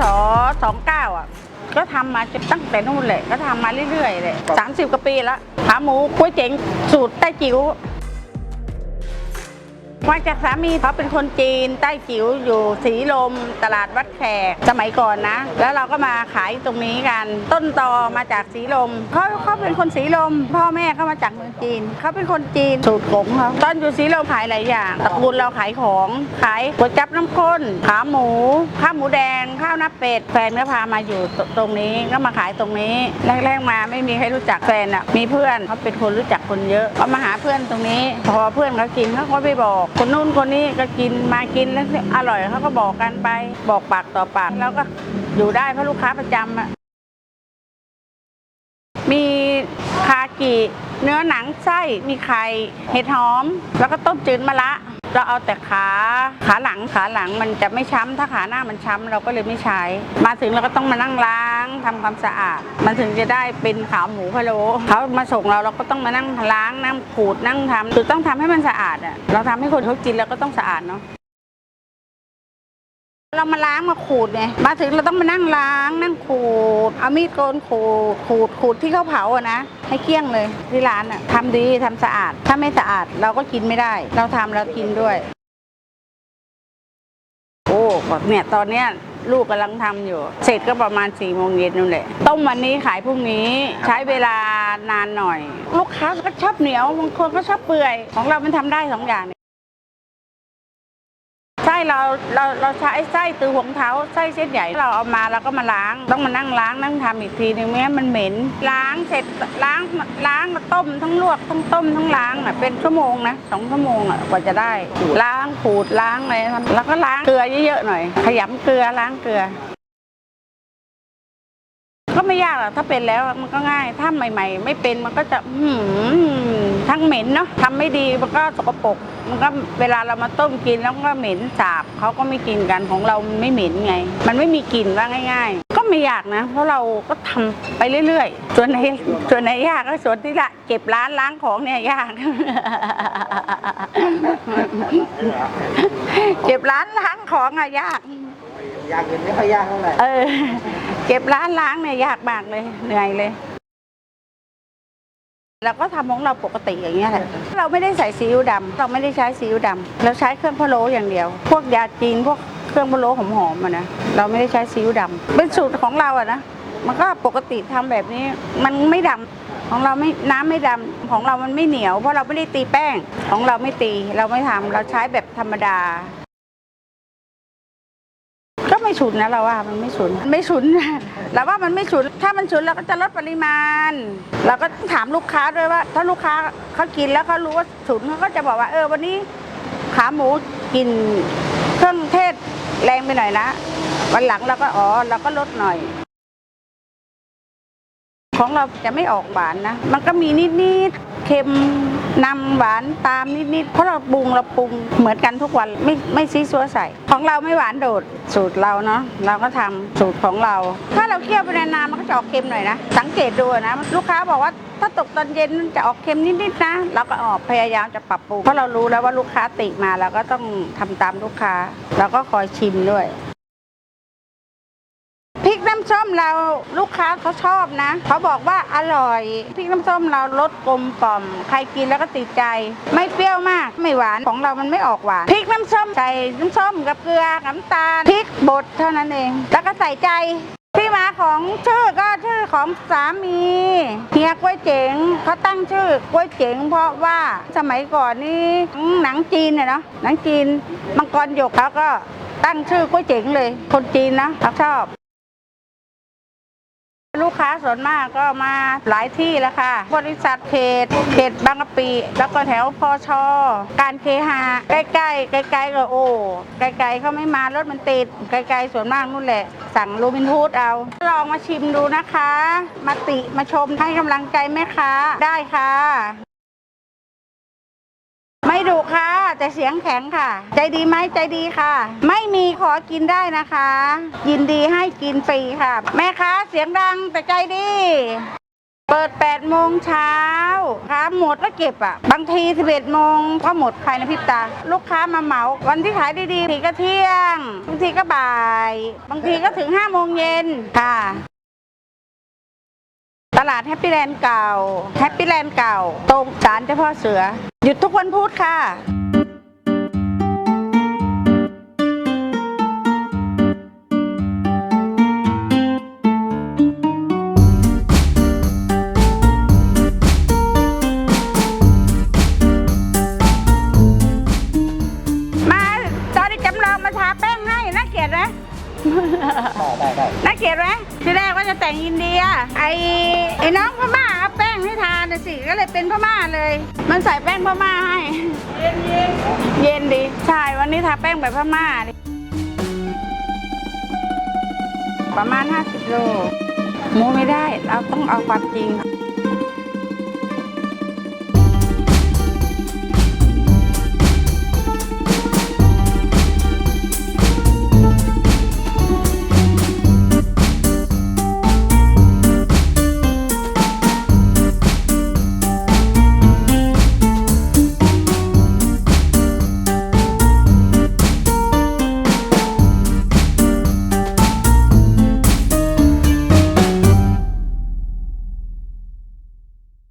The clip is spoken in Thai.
ศ29 อะ ก็ทำมาตั้งแต่นู่นเลยก็ทำมาเรื่อยๆเลยสามสิบกว่าปีละขาหมูก๋วยเจ๋งสูตรใต้จิ๋ว มาจากสามีเขาเป็นคนจีน ใต้จิ๋วอยู่สีลม ตลาดวัดแขกสมัยก่อนนะ แล้วเราก็มาขายตรงนี้กัน ต้นตอมาจากสีลมเขาเขาเป็นคนสีลม พ่อแม่เขามาจากเมืองจีนเขาเป็นคนจีนสูตรกงเขาตอนอยู่สีลมขายหลายอย่างตระกูลเราขายของขายก๋วยจับน้ำข้นขาหมูข้าวหมูแดงข้าวหน้าเป็ดแฟนก็พามาอยู่ตรงนี้ก็มาขายตรงนี้แรกๆมาไม่มีใครรู้จักแฟนอะมีเพื่อนเขาเป็นคนรู้จักคนเยอะเขามาหาเพื่อนตรงนี้ พอเพื่อนเขากินเขาก็ไปบอกคนนู้นคนนี้ก็กินมากินแล้วอร่อยเขาก็บอกกันไปบอกปากต่อปากแล้วก็อยู่ได้เพราะลูกค้าประจำอะมีคากิเนื้อหนังไส้มีไข่เห็ดหอม แล้วก็ต้มจืดมะระ เราเอาแต่ขาขาหลังขาหลังมันจะไม่ช้ำถ้าขาหน้ามันช้ำเราก็เลยไม่ใช้ มาถึงเราก็ต้องมานั่งล้างทำความสะอาด มันถึงจะได้เป็นขาหมูพะโล้เขามาส่งเราเราก็ต้องมานั่งล้างนั่งขูดนั่งทำคือต้องทำให้มันสะอาดอะเราทำให้คนเขากินแล้วก็ต้องสะอาดเนาะ เรามาล้างมาขูดไงมาถึงเราต้องมานั่งล้างนั่งขูด เอามีดโกนขูดขูดขูดที่เขาเผาอะนะ ให้เกลี้ยงเลยที่ร้านอะทำดีทำสะอาด ถ้าไม่สะอาดเราก็กินไม่ได้ เราทำเรากินด้วย โอ้แบบเนี่ยตอนเนี้ยลูกกำลังทำอยู่ เสร็จก็ประมาณ4ี่โมงเย็นนู่นแหละ ต้มวันนี้ขายพรุ่งนี้ใช้เวลานานหน่อย ลูกค้าก็ชอบเหนียวบางคนก็ชอบเปื่อย ของเรามันทำได้สองอย่าง เราเราเราใช้ไส้ตือหวงเท้าไส้เส้นใหญ่เราเอามาเราก็มาล้าง ต้องมานั่งล้างนั่งทำอีกทีนึงไม่งั้นมันเหม็น ล้างเสร็จล้างล้างมาต้มทั้งลวกทั้งต้มทั้งล้างอะเป็นชั่วโมงนะสองชั่วโมงอะกว่าจะได้ ล้างขูดล้างอะไรทำแล้วก็ล้างเกลือเยอะๆหน่อย ขยำเกลือล้างเกลือ ไม่ยากหรอกถ้าเป็นแล้วมันก็ง่าย ถ้าใหม่ ๆ ไม่เป็นมันก็จะหืมทั้งเหม็นเนาะทำไม่ดีมันก็สกปรกมันก็เวลาเรามาต้มกินแล้วก็เหม็นสาบเขาก็ไม่กินกันของเรามันไม่เหม็นไง มันไม่มีกลิ่นว่าง่าย ๆ ก็ไม่ยากนะ เพราะเราก็ทำไปเรื่อยๆ ส่วนไหนส่วนไหนยากก็ส่วนที่ละเก็บร้านล้างของเนี่ยยาก เก็บร้านล้างของอะยากอยากเห็นไม่ค่อยยากเท่าไหร่ เก็บร้านล้างเนี่ยยากมากเลยเหนื่อยเลยเราก็ทำของเราปกติอย่างเงี้ยแหละเราไม่ได้ใส่ซีอิ๊วดำเราไม่ได้ใช้ซีอิ๊วดำเราใช้เครื่องพะโล้อย่างเดียว พวกยาจีนพวกเครื่องพะโล้หอมๆอะนะเราไม่ได้ใช้ซีอิ๊วดำเป็นสูตรของเราอะนะมันก็ปกติทำแบบนี้ มันไม่ดำของเราไม่น้ำไม่ดำของเรามันไม่เหนียวเพราะเราไม่ได้ตีแป้ง ของเราไม่ตีเราไม่ทำเราใช้แบบธรรมดา ฉุนนะเราว่ามันไม่ฉุนไม่ฉุนเราว่ามันไม่ฉุน ถ้ามันฉุนเราก็จะลดปริมาณ เราก็ถามลูกค้าด้วยว่า ถ้าลูกค้าเขากินแล้วเขารู้ว่าฉุนเขาก็จะบอกว่า เออวันนี้ขาหมูกินเครื่องเทศแรงไปหน่อยนะ วันหลังเราก็อ๋อเราก็ลดหน่อย ของเราจะไม่ออกหวานนะ มันก็มีนิดๆ เค็มนำหวานตามนิดๆเพราะเราปรุงเราปรุงเหมือนกันทุกวันไม่ไม่ซีซัวใส่ ของเราไม่หวานโดดสูตรเราเนาะเราก็ทำสูตรของเรา ถ้าเราเคี่ยวไปนานๆมันก็จะออกเค็มหน่อยนะ สังเกตดูนะ ลูกค้าบอกว่าถ้าตกตอนเย็นมันจะออกเค็มนิดๆนะ เราก็ออกพยายามจะปรับปรุงเพราะเรารู้แล้วว่าลูกค้าติมาเราก็ต้องทำตามลูกค้าเราก็คอยชิมด้วย พริกน้ำส้มเราลูกค้าเขาชอบนะ เขาบอกว่าอร่อยพริกน้ำส้มเรารสกลมกล่อม ใครกินแล้วก็ติดใจ ไม่เปรี้ยวมากไม่หวานของเรามันไม่ออกหวานพริกน้ำส้มใส่น้ำส้มกับเกลือน้ำตาลพริกบดเท่านั้นเอง แล้วก็ใส่ใจที่มาของชื่อก็ชื่อของสามีเฮียกล้วยเจ๋งเขาตั้งชื่อกล้วยเจ๋งเพราะว่าสมัยก่อนนี่หนังจีนเนี่ยเนาะหนังจีนมังกรหยกเขาก็ตั้งชื่อกล้วยเจ๋งเลย คนจีนนะเขาชอบ ลูกค้าส่วนมากก็มาหลายที่แล้วค่ะ บริษัทเขตเขตบางกะปิ แล้วก็แถวพอชอการเคหะใกล้ๆใกล้ๆก็โอ้ไกลๆเขาไม่มารถมันติดไกลๆส่วนมากนู่นแหละ สั่งโรบินฮูดเอาลองมาชิมดูนะคะ มาติมาชมให้กำลังใจแม่ค้าได้ค่ะ แต่เสียงแข็งค่ะ ใจดีไหมใจดีค่ะ ไม่มีขอกินได้นะคะ ยินดีให้กินฟรีค่ะ แม่ค้าเสียงดังแต่ใจดี เปิด 8 โมงเช้าค้าหมดแล้วเก็บอะ บางที 11 โมงก็หมดภายในพริบตา ลูกค้ามาเหมา วันที่ขายดีๆทีก็เที่ยง บางทีก็บ่าย บางทีก็ถึง 5 โมงเย็นค่ะตลาดแฮปปี้แลนด์เก่า แฮปปี้แลนด์เก่า ตรงศาลเจ้าพ่อเสือ หยุดทุกวันพุธค่ะ น่าเกลียดไหมที่แรกว่าจะแต่งอินเดีย ไอ้ไอ้น้องพม่าเอาแป้งให้ทานนะสิก็เลยเป็นพม่าเลย มันใส่แป้งพม่าให้ เย็นเย็นเย็นดีใช่วันนี้ทาแป้งแบบพม่าดิประมาณ 50 โลโมไม่ได้เราต้องเอาความจริง